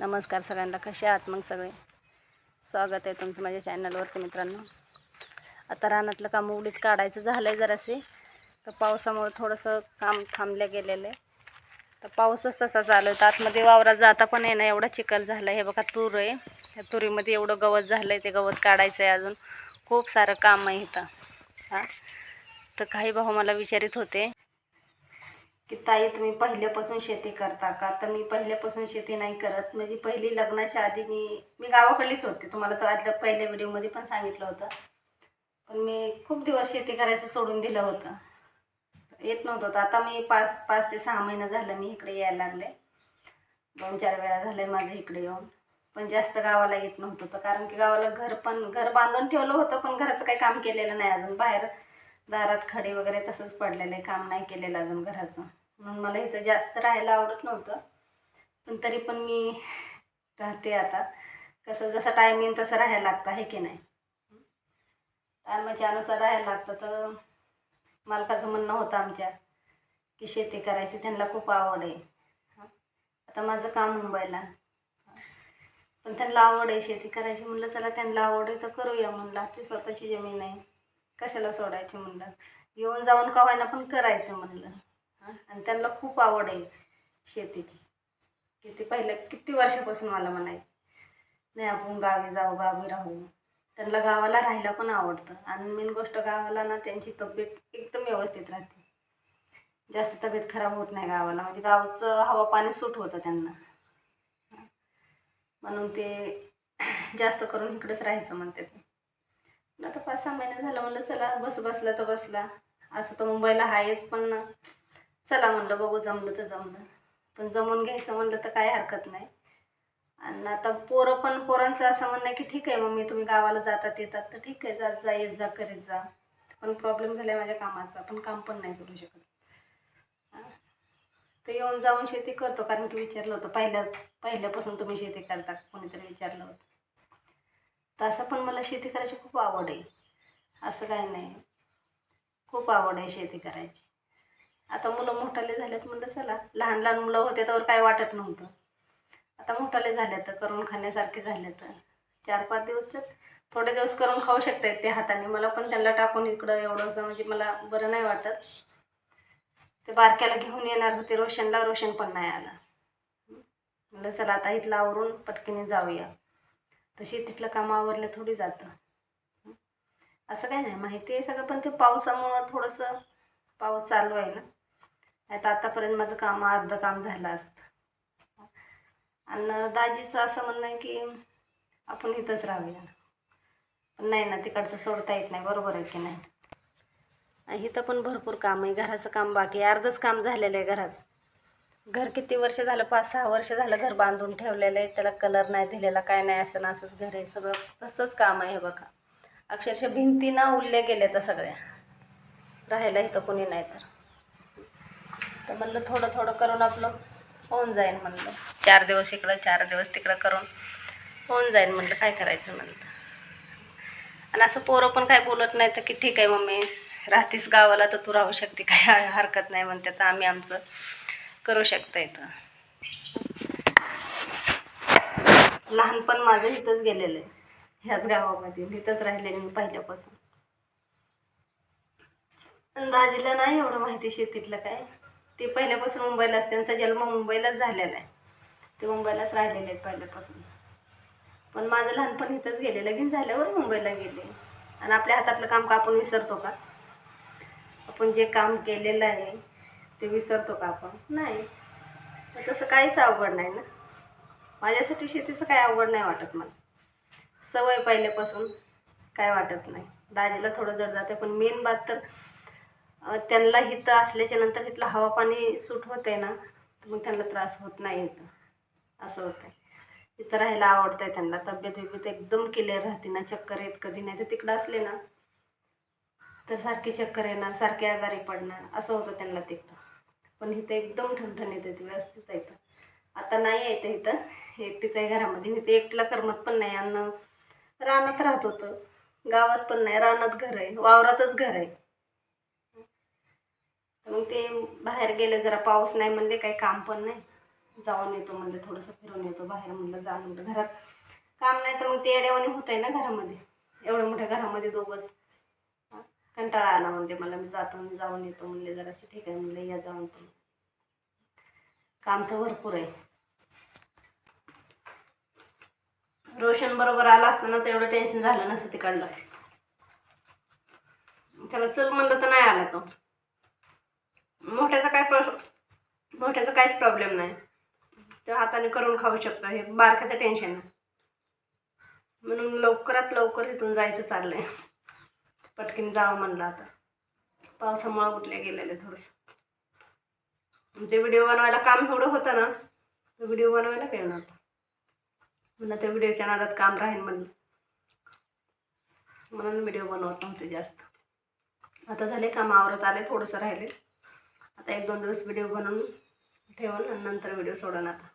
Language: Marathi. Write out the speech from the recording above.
नमस्कार सगळ्यांना कसे आहात मग सगळे? स्वागत आहे तुमचं माझ्या चॅनलवरती मित्रांनो. आता रानातलं काम उडीत काढायचं झालं आहे जरासे. तर पावसामुळे थोडंसं काम थांबलं गेलेलं आहे. तर पाऊसच तसा चालू आहे. तर आतमध्ये वावरात जाता पण आहे ना एवढा चिखल झाला आहे हे बघा तूर आहे. त्या तुरीमध्ये एवढं गवत झालं आहे ते गवत काढायचं आहे अजून. खूप सारं काम आहे इथं. हां? तर काही भाऊ मला विचारित होते की ताई तुम्ही पहिल्यापासून शेती करता का? तर मी पहिल्यापासून शेती नाही करत. म्हणजे पहिली लग्नाच्या आधी मी मी गावाकडलीच होते. तुम्हाला तो आदल्या पहिल्या व्हिडिओमध्ये पण सांगितलं होतं. पण मी खूप दिवस शेती करायचं सोडून दिलं होतं. येत नव्हतं. तर आता मी पाच पाच ते सहा महिना झालं मी इकडे यायला लागले. दोन चार वेळा झालं माझं इकडे येऊन. पण जास्त गावाला येत नव्हतं. होतं कारण की गावाला घर पण घर बांधून ठेवलं होतं पण घराचं काही काम केलेलं नाही अजून. बाहेर दारात खडे वगैरे तसंच पडलेलं आहे. काम नाही केलेलं अजून घराचं. म्हणून मला इथं जास्त राहायला आवडत नव्हतं. पण तरी पण मी राहते आता. कसं जसं टाईम येईल तसं राहायला लागतं आहे की नाही? टायमाच्या अनुसार राहायला लागतं. तर मालकाचं म्हणणं होतं आमच्या की शेती करायची त्यांना खूप आवड आहे. आता माझं काम मुंबईला. पण त्यांना आवड आहे शेती करायची. म्हणलं चला त्यांना आवड आहे तर करूया. म्हणलं ती स्वतःची जमीन आहे. कशाला सोडायची? म्हणलं. येऊन जाऊन का होईना पण करायचं. म्हणलं. आणि त्यांना खूप आवड आहे शेतीची. किती पहिलं किती वर्षापासून मला म्हणायचं नाही आपण गावी जाऊ गावी राहू. त्यांना गावाला राहायला पण आवडतं. आणि मेन गोष्ट गावाला ना त्यांची तब्येत एकदम व्यवस्थित राहते. जास्त तब्येत खराब होत नाही गावाला. म्हणजे गावचं हवा पाणी सूट होतं त्यांना. म्हणून ते जास्त करून इकडेच राहायचं म्हणते ते. आता पाच सहा महिने झालं म्हणलं चला बस बसला तर बसला. असं तर मुंबईला आहेच पण चला म्हणलं बघू जमलं तर जमलं. पण जमून घ्यायचं म्हणलं तर काही हरकत नाही. आणि आता पोरं पण पोरांचं असं म्हणणं आहे की ठीक आहे मम्मी तुम्ही गावाला जातात येतात तर ठीक आहे जात जा येत जा करीत जा. पण प्रॉब्लेम झाला आहे माझ्या कामाचा पण काम पण नाही करू शकत. तर येऊन जाऊन शेती करतो कारण की विचारलं होतं पहिल्या पहिल्यापासून तुम्ही शेती करता कोणीतरी विचारलं होतं. तर असं पण मला शेती करायची खूप आवड आहे. असं काही नाही. खूप आवड आहे शेती करायची. आता मुलं मोठाले झालेत म्हणलं चला लहान लहान मुलं होते त्यावर काय वाटत नव्हतं. आता मोठाले झाले तर करून खाण्यासारखे झाले तर चार पाच दिवस थोडे दिवस करून खाऊ शकतात ते हाताने. मला पण त्यांना टाकून इकडं एवढंच म्हणजे मला बरं नाही वाटत. ते बारक्याला घेऊन येणार होते रोशनला. रोशन पण नाही आला. म्हणलं चला आता इथलं आवरून पटकीने जाऊया. तशी तिथलं काम आवरलं थोडी जातं. असं काही नाही माहिती आहे सगळं पण ते पावसामुळं थोडंसं पाऊस चालू आहे ना. नाही तर आतापर्यंत माझं काम अर्धं काम झालं असतं. आणि दाजीचं असं म्हणणं आहे की आपण इथंच राहूया. पण नाही ना तिकडचं सोडता येत नाही बरोबर आहे की नाही? इथं पण भरपूर काम आहे घराचं काम बाकी आहे काम झालेलं आहे घराचं. घर किती वर्ष झालं पाच सहा वर्ष झालं घर बांधून ठेवलेलं आहे त्याला कलर नाही दिलेला काय नाही असं ना असंच घर आहे सगळं तसंच काम आहे हे बघा. अक्षरशः भिंती ना उरल्या गेल्या तर सगळ्या. राहायला इथं कोणी नाही तर. तर म्हणलं थोडं थोडं करून आपलं होऊन जाईल म्हणलं. चार दिवस इकडं चार दिवस तिकडं करून होऊन जाईल म्हणलं काय करायचं म्हणलं. आणि असं पोरं पण काय बोलत नाही तर की ठीक आहे मम्मी राहतीस गावाला तर तू राहू शकते काय हरकत नाही म्हणते तर आम्ही आमचं करू शकता इथं. लहानपण माझं इथंच गेलेलं आहे ह्याच गावामध्ये इथंच राहिलेले मी पहिल्यापासून. पण दाजीला नाही एवढं माहिती शेतीतलं काय? ते पहिल्यापासून मुंबईलाच त्यांचा जन्म मुंबईलाच झालेला आहे. ते मुंबईलाच राहिलेले आहेत पहिल्यापासून. पण माझं लहानपण इथंच गेले लगीन झाल्यावर मुंबईला गेले. आणि आपल्या हातातलं काम का आपण विसरतो का? आपण जे काम केलेलं आहे ते विसरतो का आपण? नाही. तसं काहीच अवघड नाही ना. माझ्यासाठी शेतीचं काही अवघड नाही वाटत मला. सवय पहिल्यापासून काय वाटत नाही. दाजीला थोडं जड जाते पण मेन बात तर त्यांना हिथं असल्याच्या नंतर इथलं हवा पाणी सूट होते ना तर मग त्यांना त्रास होत नाही इथं. असं होतं इथं राहायला आवडतंय त्यांना. तब्येत बिब्येत एकदम क्लिअर राहते ना. चक्कर येत कधी नाही तर तिकडं असले ना तर सारखी चक्कर येणार सारखे आजारी पडणार. असं होतं त्यांना तिकडं पण इथं एकदम ठणठण येते व्यवस्थित आहे इथं. आता नाही येते इथं एकटीच आहे घरामध्ये. इथे एकटीला करमत पण नाही. आणि रानात राहत होतं. गावात पण नाही. रानात घर आहे. वावरातच घर आहे. मग ते बाहेर गेले जरा पाऊस नाही म्हणले काही काम पण नाही. जाऊन येतो म्हणलं थोडंसं फिरून येतो बाहेर म्हणलं जा म्हणलं घरात. काम नाही तर मग ते येड्यावाने होत आहे ना घरामध्ये. एवढ्या मोठ्या घरामध्ये दोघंच. कंटाळा आला म्हणले मला मी जातो जाऊन येतो म्हणले जरासं ठीक आहे म्हणलं या जाऊन पण. काम तर भरपूर आहे. रोशन बरोबर आला असतं ना तर एवढं टेन्शन झालं नसतं तिकडलं. त्याला चल म्हणलं तर नाही आला तो. मोठ्याचा काय प्र मोठ्याचा काहीच प्रॉब्लेम नाही. तर हाताने करून खाऊ शकतो. हे बारकाचं टेन्शन नाही म्हणून लवकरात लवकर इथून जायचं चाललंय. पटकन जावं म्हणलं आता. पावसामुळं उठले गेलेले थोडंसं. ते व्हिडिओ बनवायला काम एवढं होतं ना. तो व्हिडिओ बनवायला वेळ नव्हता. म्हणलं त्या व्हिडिओच्या नादात काम राहील म्हणलं. म्हणून व्हिडिओ बनवत नव्हते जास्त. आता झाले कामावरच आले थोडंसं राहिले. आता एक दोन दिवस व्हिडिओ बनवून ठेवून आणि नंतर व्हिडिओ सोडून आता.